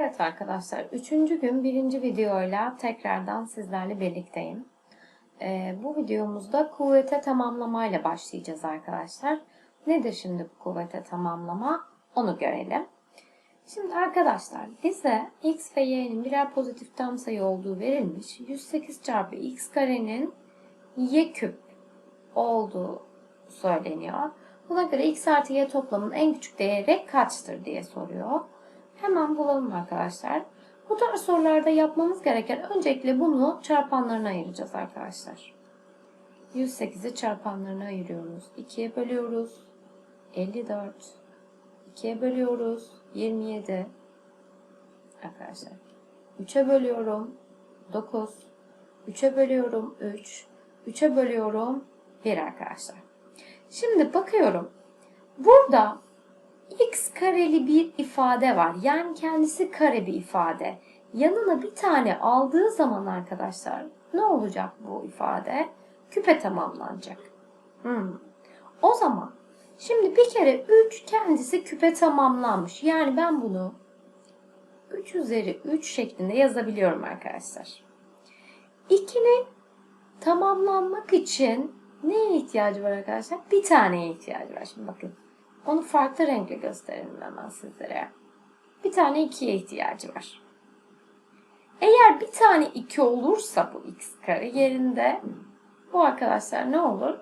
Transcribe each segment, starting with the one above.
Evet arkadaşlar, üçüncü gün birinci videoyla tekrardan sizlerle birlikteyim. Ee, bu videomuzda kuvvete tamamlamayla başlayacağız arkadaşlar. Nedir şimdi bu kuvvete tamamlama? Onu görelim. Şimdi arkadaşlar bize x ve y'nin birer pozitif tam sayı olduğu verilmiş. 108 çarpı x karenin y küp olduğu söyleniyor. Buna göre x artı y toplamının en küçük değeri kaçtır diye soruyor. Hemen bulalım arkadaşlar. Bu tarz sorularda yapmamız gereken öncelikle bunu çarpanlarına ayıracağız arkadaşlar. 108'i çarpanlarına ayırıyoruz. 2'ye bölüyoruz. 54. 2'ye bölüyoruz. 27. Arkadaşlar. 3'e bölüyorum. 9. 3'e bölüyorum. 3. 3'e bölüyorum. 1 arkadaşlar. Şimdi bakıyorum. Burada x kareli bir ifade var. Yani kendisi kare bir ifade. Yanına bir tane aldığı zaman arkadaşlar ne olacak bu ifade? Küpe tamamlanacak. Hmm. O zaman şimdi bir kere 3 kendisi küpe tamamlanmış. Yani ben bunu 3 üzeri 3 şeklinde yazabiliyorum arkadaşlar. 2'nin tamamlanmak için neye ihtiyacı var arkadaşlar? Bir taneye ihtiyacı var. Şimdi bakın. Onu farklı renkle gösterelim hemen sizlere. Bir tane 2'ye ihtiyacı var. Eğer bir tane 2 olursa bu x kare yerinde bu arkadaşlar ne olur?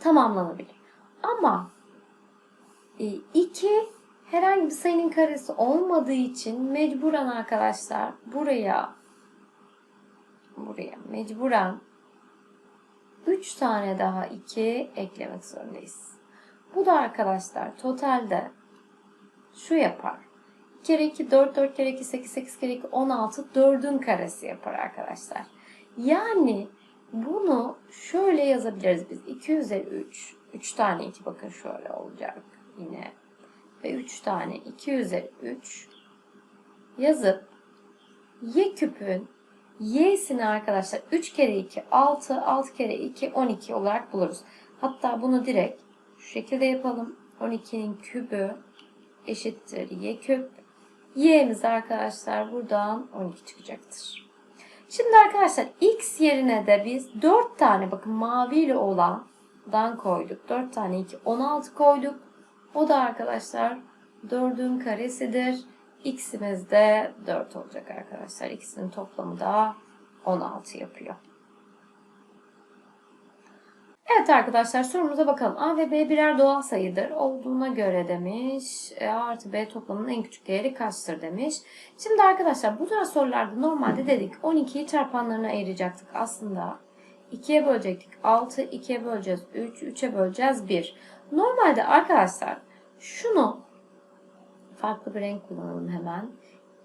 Tamamlanabilir. Ama 2 herhangi bir sayının karesi olmadığı için mecburen arkadaşlar buraya buraya mecburen 3 tane daha 2 eklemek zorundayız. Bu da arkadaşlar totalde şu yapar. 2 kere 2 4, 4 kere 2 8, 8 kere 2 16, 4'ün karesi yapar arkadaşlar. Yani bunu şöyle yazabiliriz biz. 2 üzeri 3. 3 tane 2 bakın şöyle olacak yine. Ve 3 tane 2 üzeri 3 yazıp y küpün y'sini arkadaşlar 3 kere 2 6, 6 kere 2 12 olarak buluruz. Hatta bunu direkt şu şekilde yapalım. 12'nin kübü eşittir y küp. Y'miz arkadaşlar buradan 12 çıkacaktır. Şimdi arkadaşlar x yerine de biz 4 tane bakın maviyle olandan koyduk. 4 tane 2 16 koyduk. O da arkadaşlar 4'ün karesidir. X'imiz de 4 olacak arkadaşlar. İkisinin toplamı da 16 yapıyor. Evet arkadaşlar sorumuza bakalım. A ve B birer doğal sayıdır. Olduğuna göre demiş. E, A artı B toplamının en küçük değeri kaçtır demiş. Şimdi arkadaşlar bu tarz sorularda normalde dedik 12'yi çarpanlarına ayıracaktık. Aslında 2'ye bölecektik 6, 2'ye böleceğiz 3, 3'e böleceğiz 1. Normalde arkadaşlar şunu farklı bir renk kullanalım hemen.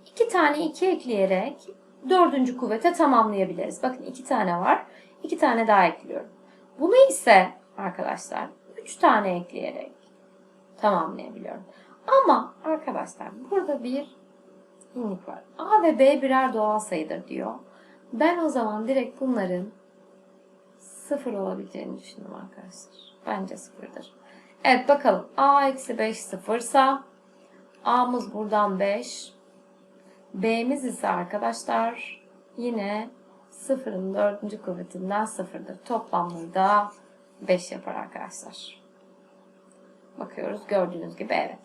2 tane 2 ekleyerek dördüncü kuvvete tamamlayabiliriz. Bakın 2 tane var. 2 tane daha ekliyorum. Bunu ise arkadaşlar 3 tane ekleyerek tamamlayabiliyorum. Ama arkadaşlar burada bir inlik var. A ve B birer doğal sayıdır diyor. Ben o zaman direkt bunların sıfır olabileceğini düşündüm arkadaşlar. Bence sıfırdır. Evet bakalım. A eksi 5 sıfırsa A'mız buradan 5. B'miz ise arkadaşlar yine sıfırın dördüncü kuvvetinden sıfırdır. Toplamları da 5 yapar arkadaşlar. Bakıyoruz gördüğünüz gibi evet.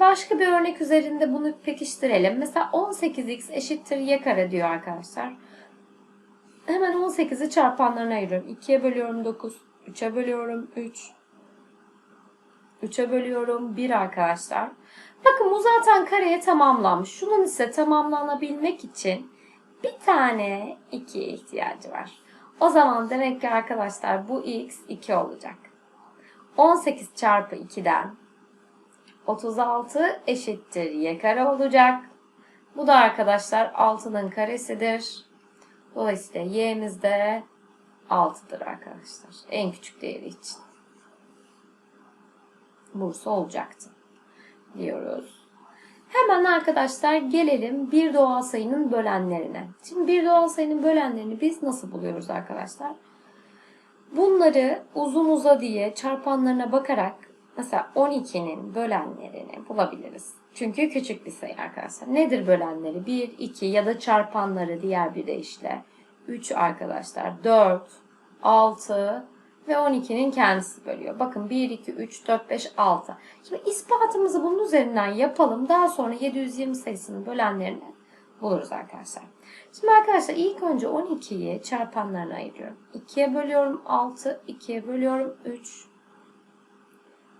Başka bir örnek üzerinde bunu pekiştirelim. Mesela 18x eşittir y kare diyor arkadaşlar. Hemen 18'i çarpanlarına ayırıyorum. 2'ye bölüyorum 9. 3'e bölüyorum 3. 3'e bölüyorum 1 arkadaşlar. Bakın bu zaten kareye tamamlanmış. Şunun ise tamamlanabilmek için bir tane 2'ye ihtiyacı var. O zaman demek ki arkadaşlar bu x 2 olacak. 18 çarpı 2'den 36 eşittir y kare olacak. Bu da arkadaşlar 6'nın karesidir. Dolayısıyla y'miz de 6'dır arkadaşlar. En küçük değeri için. Bursa olacaktı. Diyoruz. Hemen arkadaşlar gelelim bir doğal sayının bölenlerine. Şimdi bir doğal sayının bölenlerini biz nasıl buluyoruz arkadaşlar? Bunları uzun uza diye çarpanlarına bakarak mesela 12'nin bölenlerini bulabiliriz. Çünkü küçük bir sayı arkadaşlar. Nedir bölenleri? 1, 2 ya da çarpanları diğer bir deyişle. 3 arkadaşlar. 4, 6 ve 12'nin kendisi bölüyor. Bakın 1, 2, 3, 4, 5, 6. Şimdi ispatımızı bunun üzerinden yapalım. Daha sonra 720 sayısının bölenlerini buluruz arkadaşlar. Şimdi arkadaşlar ilk önce 12'yi çarpanlarına ayırıyorum. 2'ye bölüyorum 6, 2'ye bölüyorum 3.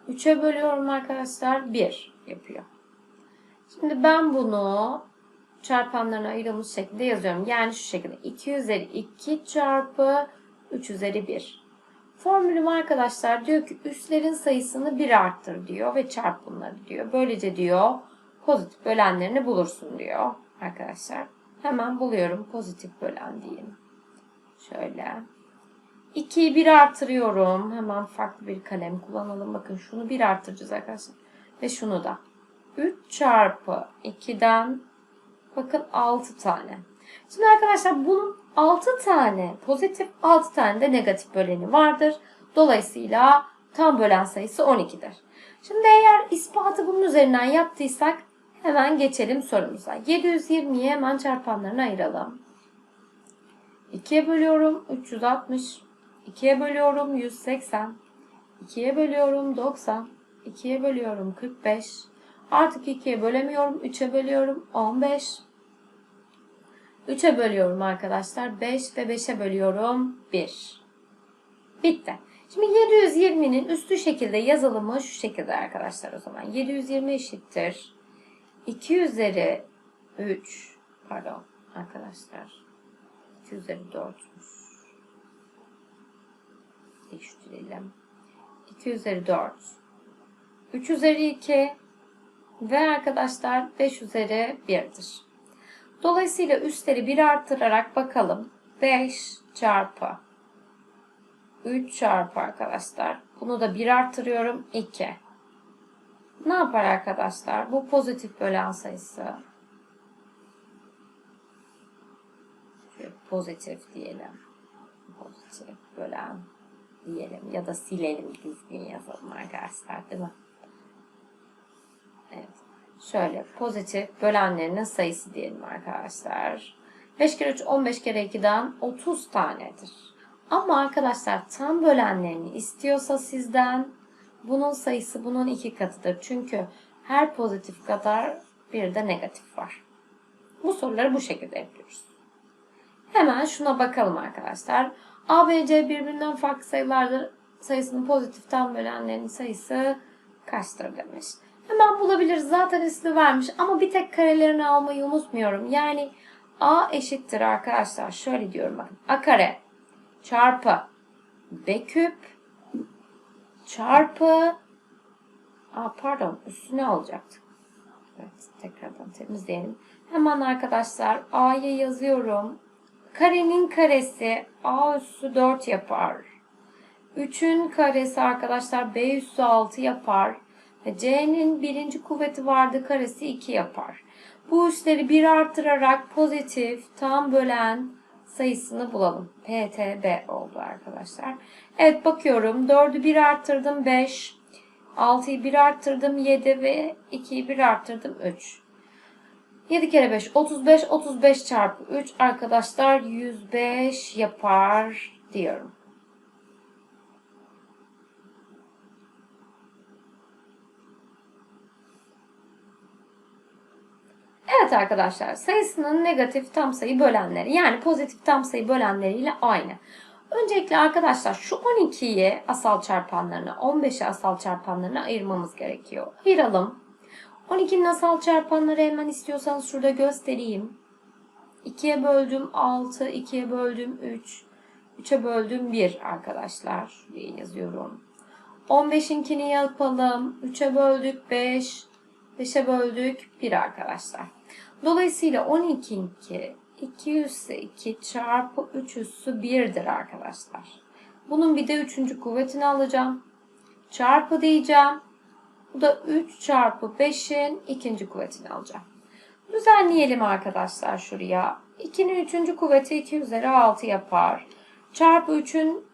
3'e bölüyorum arkadaşlar 1 yapıyor. Şimdi ben bunu çarpanlarına ayrılmış şekilde yazıyorum. Yani şu şekilde 2 üzeri 2 çarpı 3 üzeri 1. Formülüm arkadaşlar diyor ki üslerin sayısını 1 arttır diyor ve çarp bunları diyor. Böylece diyor pozitif bölenlerini bulursun diyor arkadaşlar. Hemen buluyorum pozitif bölen diyeyim. Şöyle. 2'yi 1 artırıyorum. Hemen farklı bir kalem kullanalım. Bakın şunu 1 artıracağız arkadaşlar. Ve şunu da. 3 çarpı 2'den bakın 6 tane. Şimdi arkadaşlar bunun 6 tane pozitif 6 tane de negatif böleni vardır. Dolayısıyla tam bölen sayısı 12'dir. Şimdi eğer ispatı bunun üzerinden yaptıysak hemen geçelim sorumuza. 720'yi hemen çarpanlarına ayıralım. 2'ye bölüyorum 360. 2'ye bölüyorum 180. 2'ye bölüyorum 90. 2'ye bölüyorum 45. Artık 2'ye bölemiyorum. 3'e bölüyorum 15. 3'e bölüyorum arkadaşlar 5 ve 5'e bölüyorum 1. Bitti. Şimdi 720'nin üstü şekilde yazılımı şu şekilde arkadaşlar o zaman. 720 eşittir. 2 üzeri 3 pardon arkadaşlar 2 üzeri 4'müş. Değiştirelim. 2 üzeri 4. 3 üzeri 2 ve arkadaşlar 5 üzeri 1'dir. Dolayısıyla üstleri 1 arttırarak bakalım. 5 çarpı 3 çarpı arkadaşlar. Bunu da 1 artırıyorum. 2. Ne yapar arkadaşlar? Bu pozitif bölen sayısı. Pozitif diyelim. Pozitif bölen diyelim. Ya da silelim düzgün yazalım arkadaşlar değil mi? Evet. Şöyle pozitif bölenlerinin sayısı diyelim arkadaşlar. 5 kere 3 15 kere 2'den 30 tanedir. Ama arkadaşlar tam bölenlerini istiyorsa sizden bunun sayısı bunun iki katıdır. Çünkü her pozitif kadar bir de negatif var. Bu soruları bu şekilde yapıyoruz. Hemen şuna bakalım arkadaşlar. A, B, C birbirinden farklı sayılardır. Sayısının pozitif tam bölenlerinin sayısı kaçtır demiş. Hemen bulabiliriz. Zaten ismi vermiş ama bir tek karelerini almayı unutmuyorum. Yani A eşittir arkadaşlar. Şöyle diyorum bakın. A kare çarpı B küp çarpı Aa, pardon üstüne alacaktım. Evet tekrardan temizleyelim. Hemen arkadaşlar A'ya yazıyorum. Karenin karesi A üssü 4 yapar. 3'ün karesi arkadaşlar B üssü 6 yapar. Ve C'nin birinci kuvveti vardı karesi 2 yapar. Bu üsleri 1 artırarak pozitif tam bölen sayısını bulalım. PTB oldu arkadaşlar. Evet bakıyorum. 4'ü 1 arttırdım 5. 6'yı 1 arttırdım 7 ve 2'yi 1 arttırdım 3. 7 kere 5 35 35 çarpı 3 arkadaşlar 105 yapar diyorum. Evet arkadaşlar sayısının negatif tam sayı bölenleri yani pozitif tam sayı bölenleriyle aynı. Öncelikle arkadaşlar şu 12'yi asal çarpanlarına 15'i asal çarpanlarına ayırmamız gerekiyor. Ayıralım. 12'nin asal çarpanları hemen istiyorsanız şurada göstereyim. 2'ye böldüm 6, 2'ye böldüm 3, 3'e böldüm 1 arkadaşlar. Şuraya yazıyorum. 15'inkini yapalım. 3'e böldük 5, 5'e böldük 1 arkadaşlar. Dolayısıyla 12'inki 2 üssü 2 çarpı 3 üssü 1'dir arkadaşlar. Bunun bir de 3. kuvvetini alacağım. Çarpı diyeceğim. Bu da 3 çarpı 5'in ikinci kuvvetini alacağım. Düzenleyelim arkadaşlar şuraya. 2'nin 3. kuvveti 2 üzeri 6 yapar. Çarpı 3'ün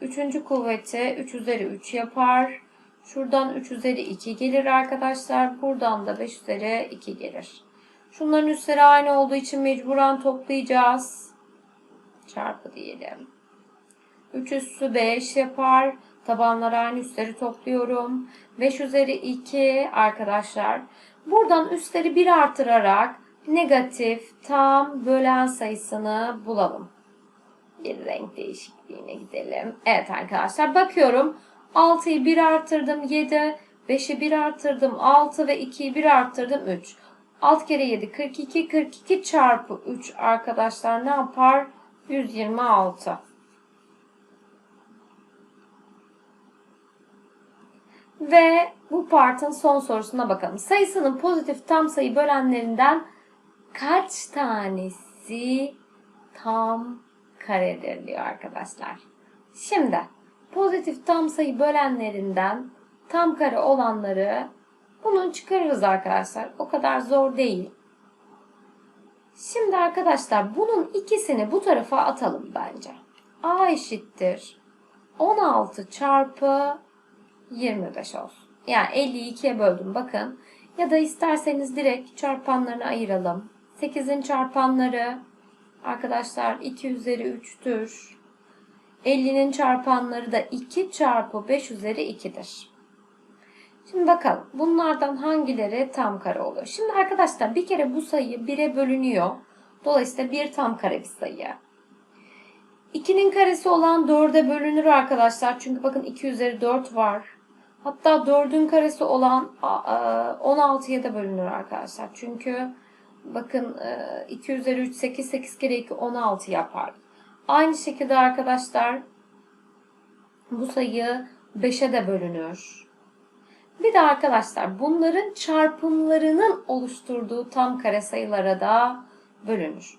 3. kuvveti 3 üzeri 3 yapar. Şuradan 3 üzeri 2 gelir arkadaşlar. Buradan da 5 üzeri 2 gelir. Şunların üstleri aynı olduğu için mecburen toplayacağız. Çarpı diyelim. 3 üssü 5 yapar. Tabanlar aynı üstleri topluyorum. 5 üzeri 2 arkadaşlar. Buradan üstleri 1 artırarak negatif tam bölen sayısını bulalım. Bir renk değişikliğine gidelim. Evet arkadaşlar bakıyorum. 6'yı 1 artırdım 7. 5'i 1 artırdım 6 ve 2'yi 1 artırdım 3. 6 kere 7 42. 42 çarpı 3 arkadaşlar ne yapar? 126. Ve bu partın son sorusuna bakalım. Sayısının pozitif tam sayı bölenlerinden kaç tanesi tam karedir diyor arkadaşlar. Şimdi pozitif tam sayı bölenlerinden tam kare olanları bunun çıkarırız arkadaşlar. O kadar zor değil. Şimdi arkadaşlar bunun ikisini bu tarafa atalım bence. A eşittir 16 çarpı 25 olsun. Yani 52'ye böldüm bakın. Ya da isterseniz direkt çarpanlarını ayıralım. 8'in çarpanları arkadaşlar 2 üzeri 3'tür. 50'nin çarpanları da 2 çarpı 5 üzeri 2'dir. Şimdi bakalım bunlardan hangileri tam kare oluyor? Şimdi arkadaşlar bir kere bu sayı 1'e bölünüyor. Dolayısıyla 1 tam kare bir sayı. 2'nin karesi olan 4'e bölünür arkadaşlar. Çünkü bakın 2 üzeri 4 var. Hatta 4'ün karesi olan 16'ya da bölünür arkadaşlar. Çünkü bakın 2 üzeri 3 8 8 kere 2 16 yapar. Aynı şekilde arkadaşlar bu sayı 5'e de bölünür. Bir de arkadaşlar bunların çarpımlarının oluşturduğu tam kare sayılara da bölünür.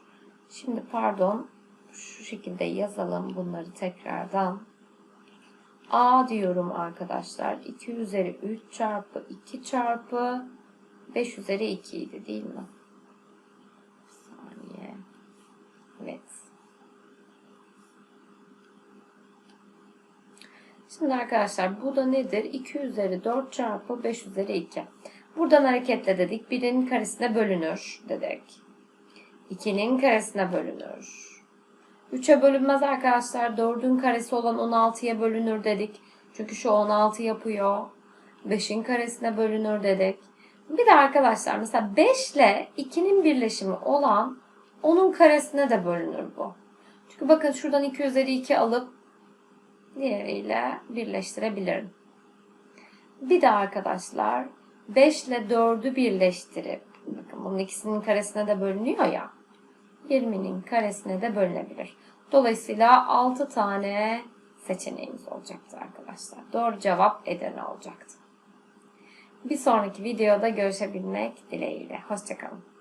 Şimdi pardon şu şekilde yazalım bunları tekrardan. A diyorum arkadaşlar. 2 üzeri 3 çarpı 2 çarpı 5 üzeri 2 idi değil mi? Bir saniye. Evet. Şimdi arkadaşlar bu da nedir? 2 üzeri 4 çarpı 5 üzeri 2. Buradan hareketle dedik. 1'in karesine bölünür dedik. 2'nin karesine bölünür. 3'e bölünmez arkadaşlar. 4'ün karesi olan 16'ya bölünür dedik. Çünkü şu 16 yapıyor. 5'in karesine bölünür dedik. Bir de arkadaşlar mesela 5 ile 2'nin birleşimi olan onun karesine de bölünür bu. Çünkü bakın şuradan 2 üzeri 2 alıp diğeriyle birleştirebilirim. Bir de arkadaşlar 5 ile 4'ü birleştirip bakın bunun ikisinin karesine de bölünüyor ya. 20'nin karesine de bölünebilir. Dolayısıyla 6 tane seçeneğimiz olacaktı arkadaşlar. Doğru cevap Edirne olacaktı. Bir sonraki videoda görüşebilmek dileğiyle. Hoşçakalın.